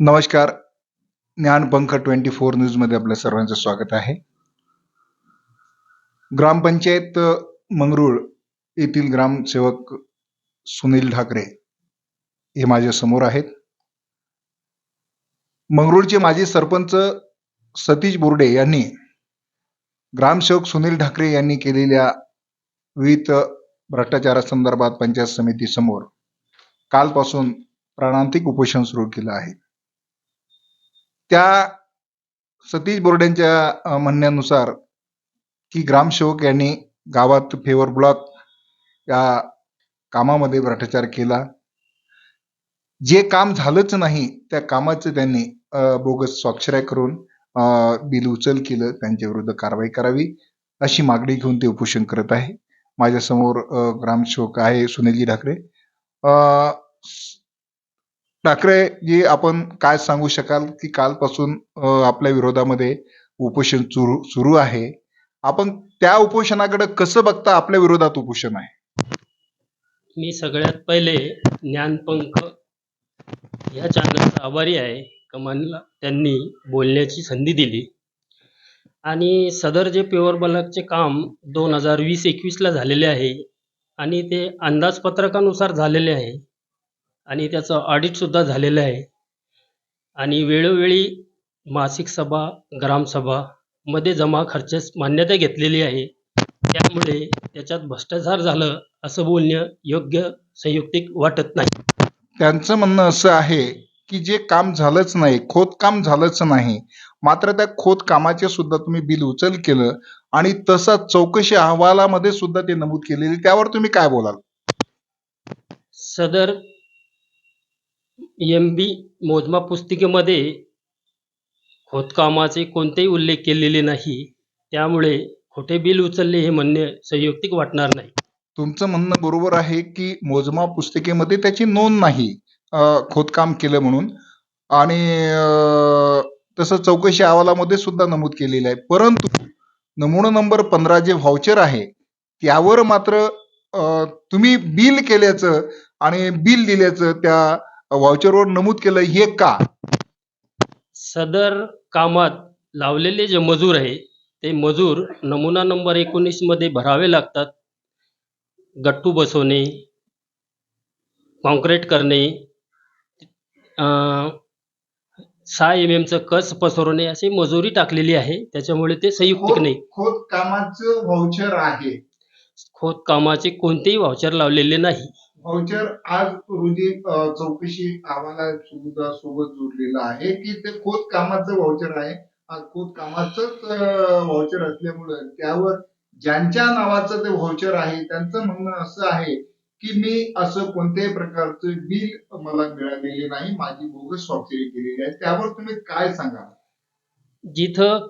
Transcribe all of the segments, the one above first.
नमस्कार. ज्ञानपंख twenty four न्यूजमध्ये आपल्या सर्वांचं स्वागत आहे. ग्रामपंचायत मंगरुळ येथील ग्रामसेवक सुनील ठाकरे हे माझ्यासमोर आहेत. मंगरुळचे माजी सरपंच सतीश बोर्डे यांनी ग्रामसेवक सुनील ठाकरे यांनी केलेल्या विविध भ्रष्टाचारासंदर्भात पंचायत समिती समोर कालपासून प्राणांतिक उपोषण सुरू केलं आहे. त्या सतीश बोर्डेंच्या म्हणण्यानुसार की ग्रामसेवक यांनी गावात फेवर ब्लॉक या कामामध्ये भ्रष्टाचार केला. जे काम झालंच नाही त्या कामाचं त्यांनी बोगस स्वाक्षऱ्या करून बिल उचल केलं त्यांच्या विरुद्ध कारवाई करावी अशी मागणी घेऊन ते उपोषण करत आहे. माझ्यासमोर ग्रामसेवक आहे सुनीलजी ठाकरे ठाकरे जी आपण काय सांगू शकाल की कालपासून आपल्या विरोधामध्ये उपोषण सुरू सुरू आहे. आपण त्या उपोषणाकडे कसं बघता? आपल्या विरोधात उपोषण आहे. मी सगळ्यात पहिले ज्ञानपंख या चॅनलचा आभारी आहे. कमानला त्यांनी बोलण्याची संधी दिली. आणि सदर जे प्युअर बल्कचे काम दोन हजार वीस एकवीसला झालेले आहे आणि ते अंदाजपत्रकानुसार झालेले आहे. आणि त्याचं ऑडिटसुद्धा झालेलं आहे. आणि वेळोवेळी मासिक सभा ग्रामसभा मध्ये जमा खर्चास मान्यता घेतलेली आहे. त्यामुळे त्याच्यात भ्रष्टाचार झालं असं बोलणं योग्य संयुक्तिक वाटत नाही. त्यांचं म्हणणं असं आहे की जे काम झालंच नाही खोदकाम झालंच नाही मात्र त्या खोद कामाचे सुद्धा तुम्ही बिल उचल केलं आणि तसा चौकशी अहवालामध्ये सुद्धा ते नमूद केलेले. त्यावर तुम्ही काय बोलाल? सदर एम बी मोजमाप पुस्तिकेमध्ये खोदकामाचे कोणतेही उल्लेख केलेले नाही. त्यामुळे खोटे बिल उचलले हे म्हणणे संयुक्तिक वाटणार नाही. तुमचं म्हणणं बरोबर आहे की मोजमाप पुस्तिकेमध्ये त्याची नोंद नाही अं, खोदकाम केलं म्हणून. आणि अं, तसं चौकशी अहवालामध्ये सुद्धा नमूद केलेलं आहे. परंतु नमुना नंबर पंधरा जे व्हाउचर आहे त्यावर मात्र अं, तुम्ही बिल केल्याचं आणि बिल दिल्याचं त्या व्हाउचरवर नमूद केलं हे का? सदर कामात लावलेले जे मजूर आहे ते मजूर नमुना नंबर एकोणीसमध्ये भरावे लागतात. गट्टू बसवणे कॉन्क्रीट करणे अं, सहा एम एमचं कस पसरवणे अशी मजुरी टाकलेली आहे. त्याच्यामुळे ते संयुक्तिक नाही. खोद कामाचं व्हाउचर आहे. खोदकामाचे कोणतेही व्हाउचर लावलेले नाही. व्हाउचर आज रोजी चौकशी आम्हाला सुद्धा सोबत जोडलेलं आहे की ते खोद कामाचं व्हाउचर आहे. आज खोद कामाचंच व्हाउचर असल्यामुळं त्यावर ज्यांच्या नावाचं ते व्हाउचर आहे त्यांचं म्हणणं असं आहे की मी असं कोणत्याही प्रकारचं बिल मला मिळालेले नाही. माझी बोगस स्वाक्षरी केलेली आहे. त्यावर तुम्ही काय सांगा जिथं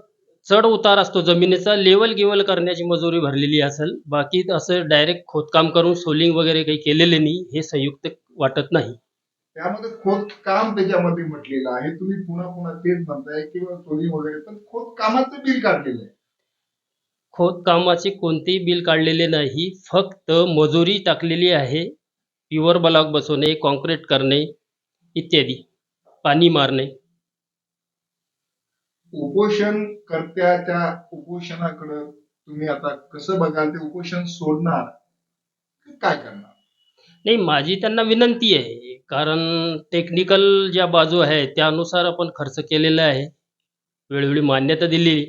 चढ उतार असतो जमिनीचा लेवल गिवल करण्याची मजुरी भरलेली असेल. बाकी असं डायरेक्ट खोदकाम करून सोलिंग वगैरे काही केलेले नाही हे संयुक्त वाटत नाही. त्यामध्ये खोद काम त्याच्यामध्ये म्हटलेलं आहे. तुम्ही पुन्हा पुन्हा तेच म्हणताय किंवा सोनी वगैरे पण खोद कामाचं बिल काढलेलं आहे. खोदकामाचे कोणतेही बिल काढलेले नाही फक्त मजुरी टाकलेली आहे प्युअर ब्लॉक बसवणे कॉन्क्रीट करणे इत्यादी. पाणी मारणे. उपोषण कर्त्याच्या उपोषणाकडं तुम्ही आता कसं बघाल? ते उपोषण सोडणार की काय करणार? नाही माझी त्यांना विनंती आहे कारण टेक्निकल ज्या बाजू आहे त्यानुसार आपण खर्च केलेला आहे. वेळोवेळी मान्यता दिली.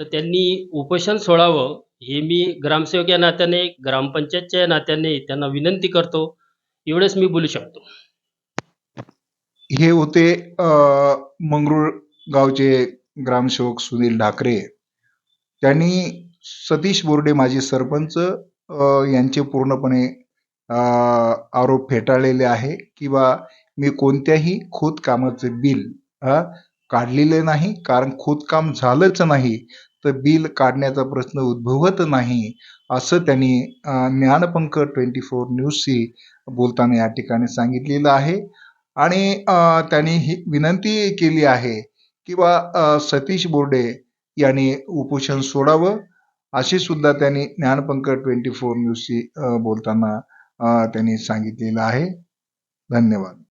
तर त्यांनी उपोषण सोडावं हे मी ग्रामसेवक या नात्याने ग्रामपंचायतच्या नात्याने त्यांना विनंती करतो. एवढंच मी बोलू शकतो. हे होते अं, मंगरूळ गावचे ग्रामसेवक सुनील ढाकरे त्यांनी सतीश बोर्डे माजी सरपंच यांचे पूर्णपणे आरोप फेटाळलेले आहे किंवा मी कोणत्याही खोदकामाचे बिल काढलेले नाही. कारण खोदकाम झालंच नाही तर बिल काढण्याचा प्रश्न उद्भवत नाही असं त्यांनी ज्ञानपंख ट्वेंटी फोर न्यूजशी बोलताना या ठिकाणी सांगितलेलं आहे. आणि त्यांनी ही विनंती केली आहे किंवा सतीश बोर्डे यांनी उपोषण सोडावं अशी सुद्धा त्यांनी ज्ञानपंकर ट्वेंटी फोर न्यूजशी बोलताना त्यांनी सांगितलेलं आहे. धन्यवाद.